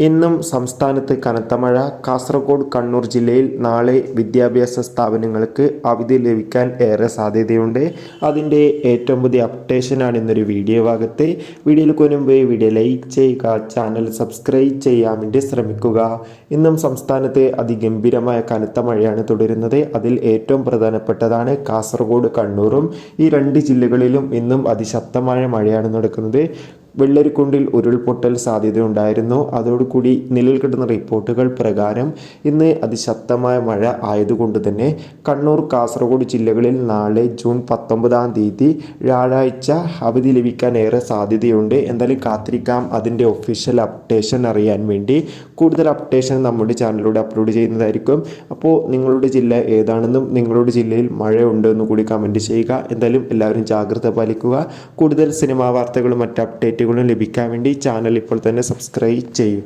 ഇന്നും സംസ്ഥാനത്ത് കനത്ത മഴ. കാസർഗോഡ് കണ്ണൂർ ജില്ലയിൽ നാളെ വിദ്യാഭ്യാസ സ്ഥാപനങ്ങൾക്ക് അവധി ലഭിക്കാൻ ഏറെ സാധ്യതയുണ്ട്. അതിന്റെ ഏറ്റവും പുതിയ അപ്ഡേഷനാണ് ഇന്നൊരു വീഡിയോ ഭാഗത്ത്. വീഡിയോയിൽ മുൻപ് വീഡിയോ ലൈക്ക് ചെയ്യുക ചാനൽ സബ്സ്ക്രൈബ് ചെയ്യാൻ വേണ്ടി ശ്രമിക്കുക. ഇന്നും സംസ്ഥാനത്ത് അതിഗംഭീരമായ കനത്ത മഴയാണ് തുടരുന്നത്. അതിൽ ഏറ്റവും പ്രധാനപ്പെട്ടതാണ് കാസർഗോഡ് കണ്ണൂറും ഈ രണ്ട് ജില്ലകളിലും ഇന്നും അതിശക്തമായ മഴയാണ് നടക്കുന്നത്. വെള്ളരിക്കുണ്ടിൽ ഉരുൾപൊട്ടൽ സാധ്യതയുണ്ടായിരുന്നു. അതോടുകൂടി നിലയിൽ കിട്ടുന്ന റിപ്പോർട്ടുകൾ പ്രകാരം ഇന്ന് അതിശക്തമായ മഴ ആയതുകൊണ്ട് തന്നെ കണ്ണൂർ കാസർഗോഡ് ജില്ലകളിൽ നാളെ ജൂൺ പത്തൊമ്പതാം തീയതി വ്യാഴാഴ്ച അവധി ലഭിക്കാൻ ഏറെ സാധ്യതയുണ്ട്. എന്തായാലും കാത്തിരിക്കാം. അതിന്റെ ഒഫീഷ്യൽ അപ്ഡേഷൻ അറിയാൻ വേണ്ടി കൂടുതൽ അപ്ഡേഷൻ നമ്മുടെ ചാനലിലൂടെ അപ്ലോഡ് ചെയ്യുന്നതായിരിക്കും. അപ്പോൾ നിങ്ങളുടെ ജില്ല ഏതാണെന്നും നിങ്ങളുടെ ജില്ലയിൽ മഴയുണ്ടോ എന്ന് കൂടി കമന്റ് ചെയ്യുക. എന്തായാലും എല്ലാവരും ജാഗ്രത പാലിക്കുക. കൂടുതൽ സിനിമാ വാർത്തകളും മറ്റ് അപ്ഡേറ്റുകളും ലഭിക്കാൻ വേണ്ടി ചാനൽ ഇപ്പോൾ തന്നെ സബ്സ്ക്രൈബ് ചെയ്യും.